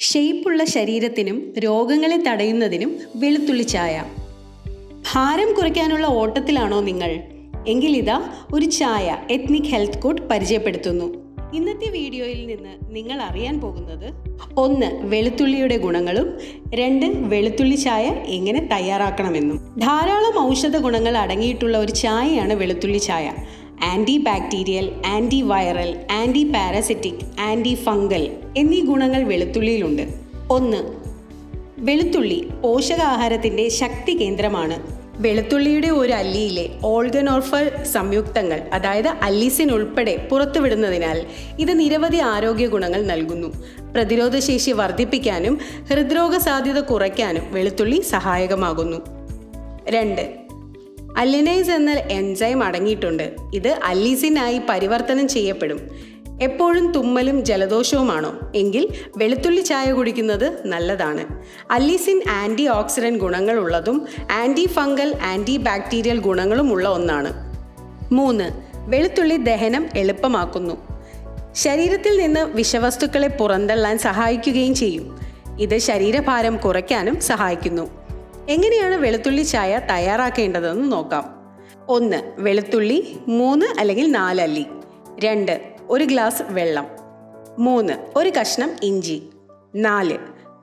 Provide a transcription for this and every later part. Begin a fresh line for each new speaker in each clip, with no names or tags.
ഷെയ്പ്പുള്ള ശരീരത്തിനും രോഗങ്ങളെ തടയുന്നതിനും വെളുത്തുള്ളി ചായ. ഭാരം കുറയ്ക്കാനുള്ള ഓട്ടത്തിലാണോ നിങ്ങൾ? എങ്കിൽ ഇതാ ഒരു ചായ എത്നിക് ഹെൽത്ത് കോഡ് പരിചയപ്പെടുത്തുന്നു. ഇന്നത്തെ വീഡിയോയിൽ നിന്ന് നിങ്ങൾ അറിയാൻ പോകുന്നത് ഒന്ന് വെളുത്തുള്ളിയുടെ ഗുണങ്ങളും രണ്ട് വെളുത്തുള്ളി ചായ എങ്ങനെ തയ്യാറാക്കണമെന്നും. ധാരാളം ഔഷധ ഗുണങ്ങൾ അടങ്ങിയിട്ടുള്ള ഒരു ചായയാണ് വെളുത്തുള്ളി ചായ. Antibacterial antiviral antiparasitic antifungal എന്നീ ഗുണങ്ങൾ വെളുത്തുള്ളിയിലുണ്ട്. ഒന്ന് വെളുത്തുള്ളി പോഷകാഹാരത്തിന്റെ ശക്തി കേന്ദ്രമാണ്. വെളുത്തുള്ളിയുടെ ഒരു അല്ലിയിലെ ഓൾഗനോർഫർ സംയുക്തങ്ങൾ അതായത് അല്ലിസിൻ ഉൾപ്പെടെ പുറത്തുവിടുന്നതിനാൽ ഇത് നിരവധി ആരോഗ്യ ഗുണങ്ങൾ നൽകുന്നു. പ്രതിരോധശേഷി വർദ്ധിപ്പിക്കാനും ഹൃദ്രോഗ സാധ്യത കുറയ്ക്കാനും വെളുത്തുള്ളി സഹായകമാകുന്നു. രണ്ട് അല്ലിനൈസ് എന്ന എൻസൈം അടങ്ങിയിട്ടുണ്ട്. ഇത് അല്ലിസിനായി പരിവർത്തനം ചെയ്യപ്പെടും. എപ്പോഴും തുമ്മലും ജലദോഷവുമാണോ? എങ്കിൽ വെളുത്തുള്ളി ചായ കുടിക്കുന്നത് നല്ലതാണ്. അല്ലിസിൻ ആന്റി ഓക്സിഡന്റ് ഗുണങ്ങളുള്ളതും ആന്റി ഫംഗൽ ആന്റി ബാക്ടീരിയൽ ഗുണങ്ങളുമുള്ള ഒന്നാണ്. മൂന്ന് വെളുത്തുള്ളി ദഹനം എളുപ്പമാക്കുന്നു. ശരീരത്തിൽ നിന്ന് വിഷവസ്തുക്കളെ പുറന്തള്ളാൻ സഹായിക്കുകയും ചെയ്യും. ഇത് ശരീരഭാരം കുറയ്ക്കാനും സഹായിക്കുന്നു. എങ്ങനെയാണ് വെളുത്തുള്ളി ചായ തയ്യാറാക്കേണ്ടതെന്ന് നോക്കാം. ഒന്ന് വെളുത്തുള്ളി മൂന്ന് അല്ലെങ്കിൽ നാലല്ലി രണ്ട് ഒരു ഗ്ലാസ് വെള്ളം. മൂന്ന് ഒരു കഷ്ണം ഇഞ്ചി. നാല്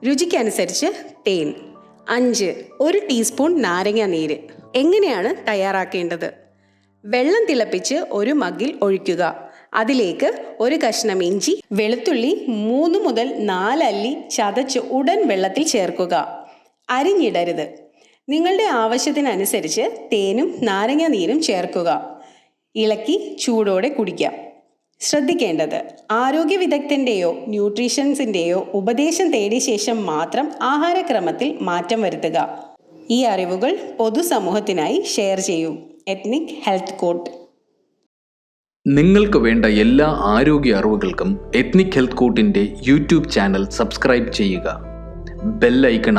രുചിക്കനുസരിച്ച് തേൻ. അഞ്ച് ഒരു ടീസ്പൂൺ നാരങ്ങ നീര്. എങ്ങനെയാണ് തയ്യാറാക്കേണ്ടത്? വെള്ളം തിളപ്പിച്ച് ഒരു മഗ്ഗിൽ ഒഴിക്കുക. അതിലേക്ക് ഒരു കഷ്ണം ഇഞ്ചി വെളുത്തുള്ളി മൂന്ന് മുതൽ നാലല്ലി ചതച്ച് ഉടൻ വെള്ളത്തിൽ ചേർക്കുക. അരിഞ്ഞിടരുത്. നിങ്ങളുടെ ആവശ്യത്തിനനുസരിച്ച് തേനും നാരങ്ങ നീരും ചേർക്കുക. ഇളക്കി ചൂടോടെ കുടിക്കാം. ശ്രദ്ധിക്കേണ്ടത് ആരോഗ്യ വിദഗ്ധന്റെയോ ന്യൂട്രീഷൻസിന്റെയോ ഉപദേശം തേടിയ ശേഷം മാത്രം ആഹാരക്രമത്തിൽ മാറ്റം വരുത്തുക. ഈ അറിവുകൾ പൊതുസമൂഹത്തിനായി ഷെയർ ചെയ്യൂ. Ethnic health court.
നിങ്ങൾക്ക് വേണ്ട എല്ലാ ആരോഗ്യ അറിവുകൾക്കും എത്നിക് ഹെൽത്ത് കോട്ടിന്റെ യൂട്യൂബ് ചാനൽ സബ്സ്ക്രൈബ് ചെയ്യുക. ബെല്ലൈക്കൺ